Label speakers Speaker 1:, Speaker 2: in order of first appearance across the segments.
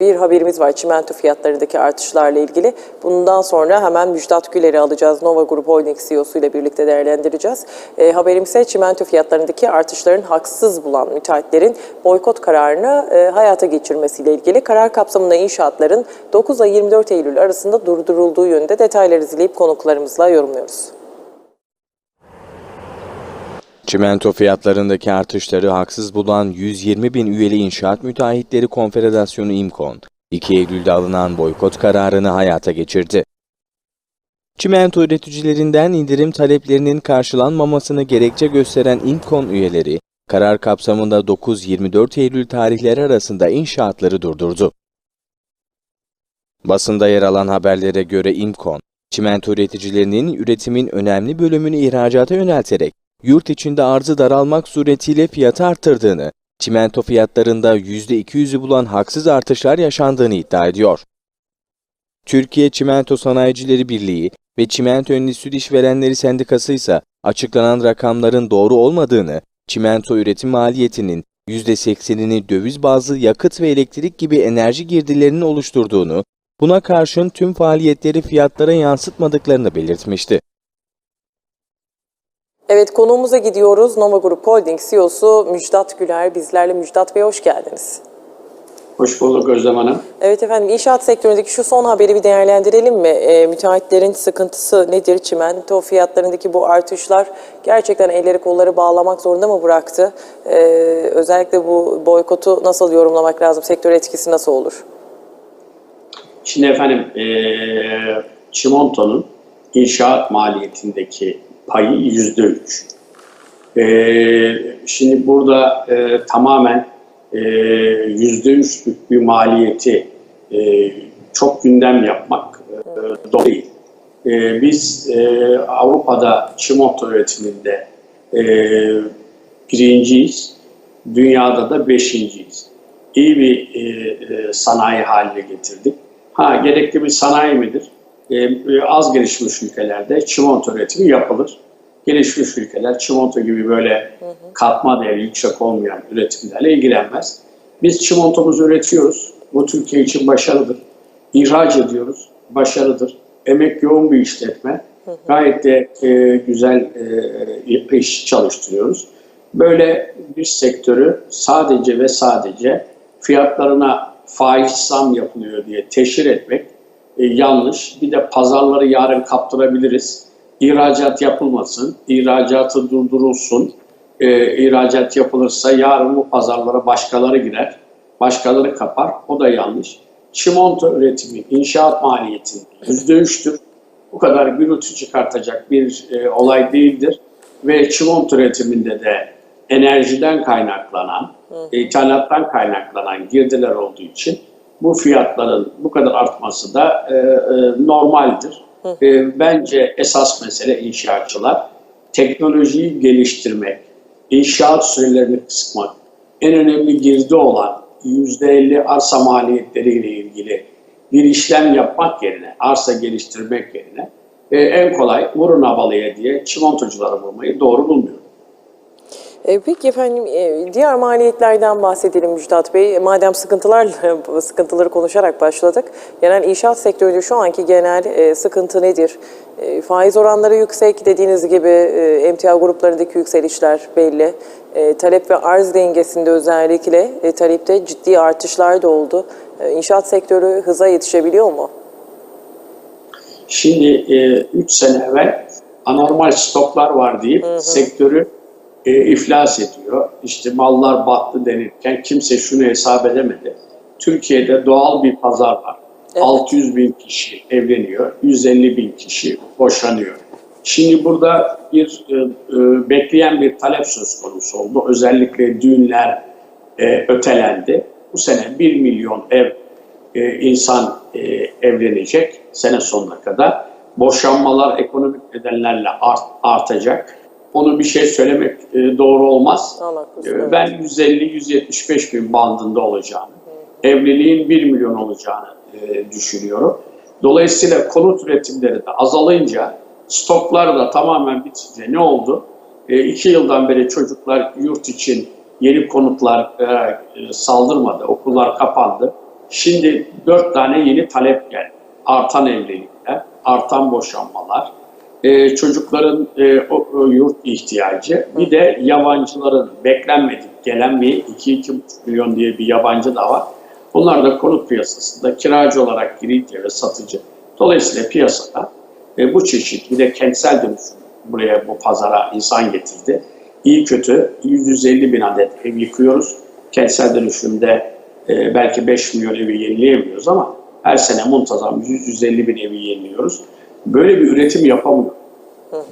Speaker 1: Bir haberimiz var çimento fiyatlarındaki artışlarla ilgili. Bundan sonra hemen Müjdat Güler'i alacağız. Nova Group Holding CEO'su ile birlikte değerlendireceğiz. E, haberimize çimento fiyatlarındaki artışların haksız bulan müteahhitlerin boykot kararını e, hayata geçirmesiyle ilgili. Karar kapsamında inşaatların 9 ile 24 Eylül arasında durdurulduğu yönünde detayları izleyip konuklarımızla yorumluyoruz.
Speaker 2: Çimento fiyatlarındaki artışları haksız bulan 120 bin üyeli İnşaat Müteahhitleri Konfederasyonu İMKON, 2 Eylül'de alınan boykot kararını hayata geçirdi. Çimento üreticilerinden indirim taleplerinin karşılanmamasını gerekçe gösteren İMKON üyeleri, karar kapsamında 9-24 Eylül tarihleri arasında inşaatları durdurdu. Basında yer alan haberlere göre İMKON, çimento üreticilerinin üretimin önemli bölümünü ihracata yönelterek yurt içinde arzı daralmak suretiyle fiyatı arttırdığını, çimento fiyatlarında %200'ü bulan haksız artışlar yaşandığını iddia ediyor. Türkiye Çimento Sanayicileri Birliği ve Çimento Endüstri İşverenleri Sendikası ise açıklanan rakamların doğru olmadığını, çimento üretim maliyetinin %80'ini döviz bazlı yakıt ve elektrik gibi enerji girdilerinin oluşturduğunu, buna karşın tüm faaliyetleri fiyatlara yansıtmadıklarını belirtmişti.
Speaker 1: Evet konuğumuza gidiyoruz. Nova Group Holding CEO'su Müjdat Güler bizlerle. Müjdat Bey hoş geldiniz.
Speaker 3: Hoş bulduk Özlem Hanım.
Speaker 1: Evet efendim inşaat sektöründeki şu son haberi bir değerlendirelim mi? E, müteahhitlerin sıkıntısı nedir? Çimento fiyatlarındaki bu artışlar gerçekten elleri kolları bağlamak zorunda mı bıraktı? E, özellikle bu boykotu nasıl yorumlamak lazım? Sektör etkisi nasıl olur?
Speaker 3: Şimdi efendim eee çimentonun inşaat maliyetindeki payı yüzde üç. Eee, Şimdi burada eee, tamamen eee, yüzde üçlük bir maliyeti eee, çok gündem yapmak eee, doğru değil. Eee, Biz eee, Avrupa'da çimento üretiminde eee, birinciyiz, dünyada da beşinciyiz. İyi bir eee, eee, sanayi haline getirdik. Ha gerekli bir sanayi midir? Ee, e, az gelişmiş ülkelerde çimento üretimi yapılır. Gelişmiş ülkeler çimento gibi böyle katma değeri yüksek olmayan üretimlerle ilgilenmez. Biz çimentomuzu üretiyoruz. Bu Türkiye için başarıdır. İhraç ediyoruz. Başarıdır. Emek yoğun bir işletme. Gayet de e, güzel e, iş çalıştırıyoruz. Böyle bir sektörü sadece ve sadece fiyatlarına faiz zam yapılıyor diye teşhir etmek e, yanlış. Bir de pazarları yarın kaptırabiliriz. İhracat yapılmasın, ihracatı durdurulsun. E, ihracat yapılırsa yarın bu pazarlara başkaları girer, başkaları kapar. O da yanlış. Çimento üretimi, inşaat maliyeti yüzde üçtür. Bu kadar gürültü çıkartacak bir e, olay değildir. Ve çimento üretiminde de enerjiden kaynaklanan, ithalattan kaynaklanan girdiler olduğu için bu fiyatların bu kadar artması da e, e, normaldir. E, bence esas mesele inşaatçılar. Teknolojiyi geliştirmek, inşaat sürelerini kısmak, en önemli girdi olan %50 arsa maliyetleriyle ilgili bir işlem yapmak yerine, arsa geliştirmek yerine e, en kolay vurun havalıya diye çimentocuları vurmayı doğru bulmuyorum.
Speaker 1: E, peki efendim e, diğer maliyetlerden bahsedelim Müjdat Bey. Madem sıkıntılarla sıkıntıları konuşarak başladık. Genel inşaat sektöründe şu anki genel e, sıkıntı nedir? E, faiz oranları yüksek dediğiniz gibi e, emtia gruplarındaki yükselişler belli. E, talep ve arz dengesinde özellikle e, talepte ciddi artışlar da oldu. E, inşaat sektörü hıza yetişebiliyor mu?
Speaker 3: Şimdi 3 sene evvel anormal stoklar var deyip sektörü e, iflas ediyor. İşte mallar battı denirken kimse şunu hesap edemedi. Türkiye'de doğal bir pazar var.
Speaker 1: Evet.
Speaker 3: 600 bin kişi evleniyor, 150 bin kişi boşanıyor. Şimdi burada bir e, e, bekleyen bir talep söz konusu oldu. Özellikle düğünler e, ötelendi. Bu sene 1 milyon ev e, insan e, evlenecek sene sonuna kadar. Boşanmalar ekonomik nedenlerle art, artacak. Onu bir şey söylemek e, doğru olmaz. E, ben 150-175 bin bandında olacağını, evliliğin 1 milyon olacağını e, düşünüyorum. Dolayısıyla konut üretimleri de azalınca, stoklar da tamamen bitince ne oldu? E, iki yıldan beri çocuklar yurt için yeni konutlar e, e, saldırmadı, okullar kapandı. Şimdi dört tane yeni talep geldi. Artan evlilikler, artan boşanmalar, e, çocukların e, o, o yurt ihtiyacı, bir de yabancıların beklenmedik gelen bir 2-2,5 milyon diye bir yabancı da var. Bunlar da konut piyasasında kiracı olarak girince ve satıcı. Dolayısıyla piyasada e, bu çeşit bir de kentsel dönüşüm buraya bu pazara insan getirdi. İyi kötü 150 bin adet ev yıkıyoruz. Kentsel dönüşümde e, belki 5 milyon evi yenileyemiyoruz ama her sene muntazam 100-150 bin evi yeniliyoruz. Böyle bir üretim yapamıyoruz.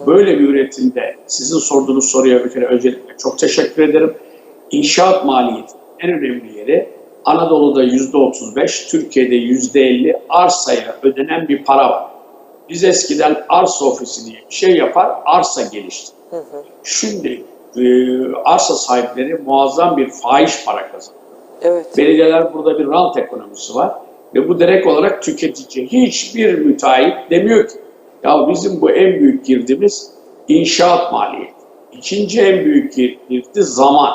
Speaker 3: Böyle bir üretimde sizin sorduğunuz soruya bir kere öncelikle çok teşekkür ederim. İnşaat maliyeti en önemli yeri Anadolu'da yüzde 35, Türkiye'de yüzde 50 arsaya ödenen bir para var. Biz eskiden arsa ofisi diye bir şey yapar, arsa geliştirdik. Şimdi e, arsa sahipleri muazzam bir fahiş para kazanıyor.
Speaker 1: Evet.
Speaker 3: Belediyeler burada bir rant ekonomisi var ve bu direkt olarak tüketici. Hiçbir müteahhit demiyor ki ya bizim bu en büyük girdimiz inşaat maliyeti. İkinci en büyük girdi zaman.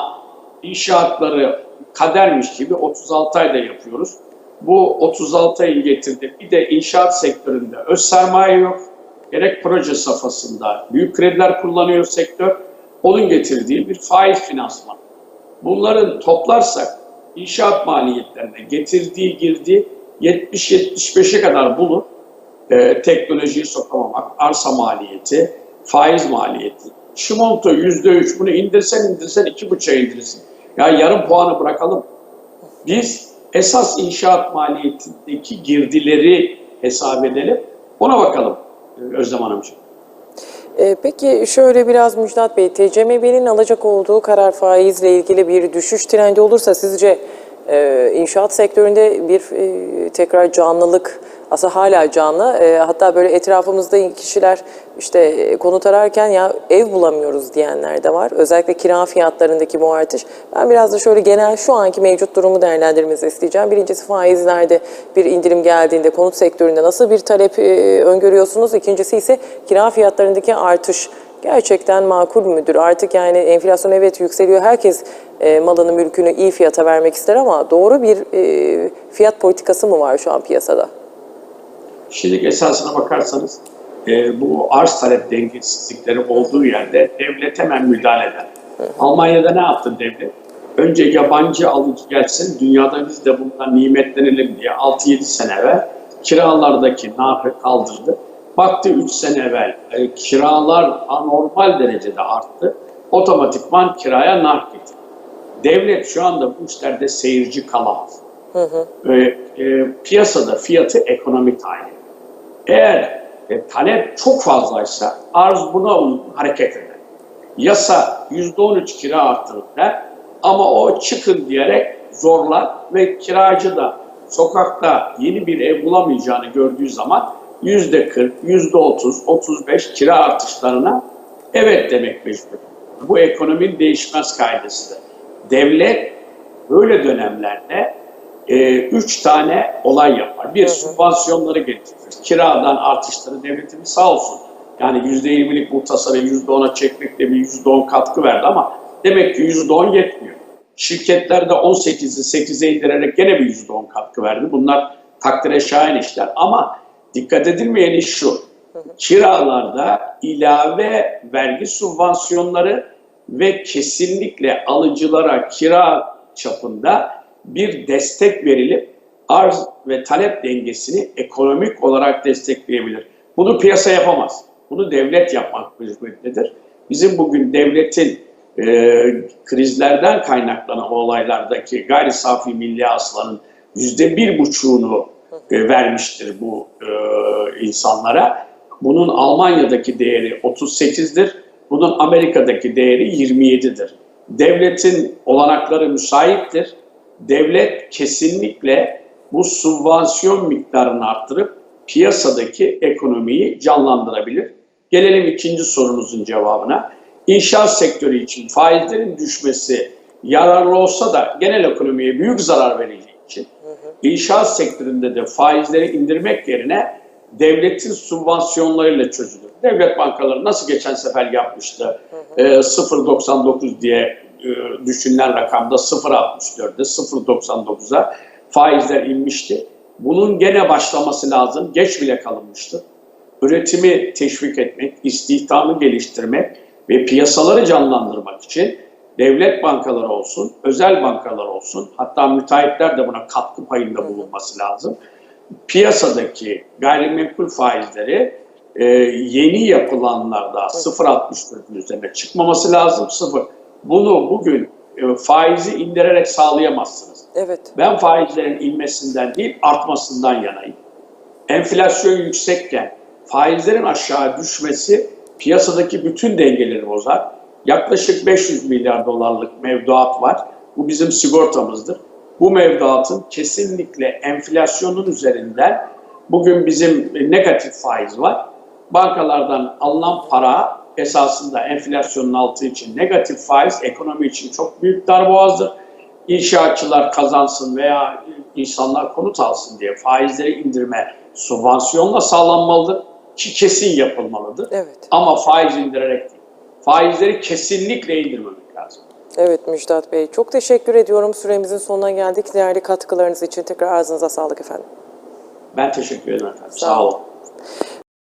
Speaker 3: İnşaatları kadermiş gibi 36 ayda yapıyoruz. Bu 36 ayın getirdi. Bir de inşaat sektöründe öz sermaye yok. Gerek proje safhasında büyük krediler kullanıyor sektör. Onun getirdiği bir faiz finansman. Bunların toplarsak inşaat maliyetlerine getirdiği girdi 70-75'e kadar bulur. Ee, teknolojiyi sokamamak, arsa maliyeti, faiz maliyeti. Çimento %3 bunu indirsen indirsen iki buçuğa indirsin. Ya yarım puanı bırakalım. Biz esas inşaat maliyetindeki girdileri hesap edelim. Ona bakalım e, Özlem Hanımcığım.
Speaker 1: Ee, peki şöyle biraz Müjdat Bey, TCMB'nin alacak olduğu karar faizle ilgili bir düşüş trendi olursa sizce e, inşaat sektöründe bir e, tekrar canlılık, aslında hala canlı, e, hatta böyle etrafımızda kişiler işte e, konut ararken ya ev bulamıyoruz diyenler de var. Özellikle kira fiyatlarındaki bu artış. Ben biraz da şöyle genel şu anki mevcut durumu değerlendirmenizi isteyeceğim. Birincisi faizlerde bir indirim geldiğinde konut sektöründe nasıl bir talep e, öngörüyorsunuz? İkincisi ise kira fiyatlarındaki artış gerçekten makul müdür? Artık yani enflasyon evet yükseliyor. Herkes e, malını mülkünü iyi fiyata vermek ister ama doğru bir e, fiyat politikası mı var şu an piyasada?
Speaker 3: Şimdi esasına bakarsanız e, bu arz talep dengesizlikleri olduğu yerde devlet hemen müdahale eder. Almanya'da ne yaptı devlet? Önce yabancı alıcı gelsin, dünyada biz de bundan nimetlenelim diye 6-7 sene evvel kiralardaki narhı kaldırdı. Baktı 3 sene evvel e, kiralar anormal derecede arttı. Otomatikman kiraya narh getirdi. Devlet şu anda bu işlerde seyirci kalamaz. Ve e, piyasada fiyatı ekonomi tayin. Eğer e, talep çok fazlaysa arz buna uygun hareket eder. Yasa %13 kira artırır der ama o çıkın diyerek zorlar ve kiracı da sokakta yeni bir ev bulamayacağını gördüğü zaman %40, %30, 35 kira artışlarına evet demek mecbur. Bu ekonominin değişmez kaidesidir. Devlet böyle dönemlerde e, üç tane olay yapar. Bir, sübvansiyonları getirir. Kiradan artışları devletimiz sağ olsun. Yani yüzde yirmilik muhtasarı yüzde ona çekmekle bir yüzde on katkı verdi ama demek ki yüzde on yetmiyor. Şirketler de 18'i 8'e indirerek gene bir yüzde on katkı verdi. Bunlar takdire şayan işler ama dikkat edilmeyen iş şu. Kiralarda ilave vergi subvansiyonları ve kesinlikle alıcılara kira çapında bir destek verilip arz ve talep dengesini ekonomik olarak destekleyebilir. Bunu piyasa yapamaz. Bunu devlet yapmak mecburiyetindedir. Bizim bugün devletin e, krizlerden kaynaklanan olaylardaki gayri safi milli hasılanın yüzde bir buçuğunu e, vermiştir bu e, insanlara. Bunun Almanya'daki değeri 38'dir. Bunun Amerika'daki değeri 27'dir. Devletin olanakları müsaittir devlet kesinlikle bu subvansiyon miktarını arttırıp piyasadaki ekonomiyi canlandırabilir. Gelelim ikinci sorunuzun cevabına. İnşaat sektörü için faizlerin düşmesi yararlı olsa da genel ekonomiye büyük zarar vereceği için inşaat sektöründe de faizleri indirmek yerine devletin subvansiyonlarıyla çözülür. Devlet bankaları nasıl geçen sefer yapmıştı? Ee, 0.99 diye e, düşünülen rakamda 0.64'de 0.99'a faizler inmişti. Bunun gene başlaması lazım. Geç bile kalınmıştı. Üretimi teşvik etmek, istihdamı geliştirmek ve piyasaları canlandırmak için devlet bankaları olsun, özel bankalar olsun, hatta müteahhitler de buna katkı payında bulunması lazım. Piyasadaki gayrimenkul faizleri e, yeni yapılanlarda 0.64'ün üzerine çıkmaması lazım. Sıfır. Bunu bugün e, faizi indirerek sağlayamazsınız.
Speaker 1: Evet.
Speaker 3: Ben faizlerin inmesinden değil artmasından yanayım. Enflasyon yüksekken faizlerin aşağı düşmesi piyasadaki bütün dengeleri bozar. Yaklaşık 500 milyar dolarlık mevduat var. Bu bizim sigortamızdır. Bu mevduatın kesinlikle enflasyonun üzerinden bugün bizim negatif faiz var. Bankalardan alınan para esasında enflasyonun altı için negatif faiz ekonomi için çok büyük darboğazdır. İnşaatçılar kazansın veya insanlar konut alsın diye faizleri indirme sübvansiyonla sağlanmalıdır ki kesin yapılmalıdır.
Speaker 1: Evet.
Speaker 3: Ama faiz indirerek değil. Faizleri kesinlikle indirmemek lazım.
Speaker 1: Evet Müjdat Bey. Çok teşekkür ediyorum. Süremizin sonuna geldik. Değerli katkılarınız için tekrar ağzınıza sağlık efendim.
Speaker 3: Ben teşekkür ederim efendim.
Speaker 1: Sağ
Speaker 3: Sağ
Speaker 1: olun.
Speaker 3: olun.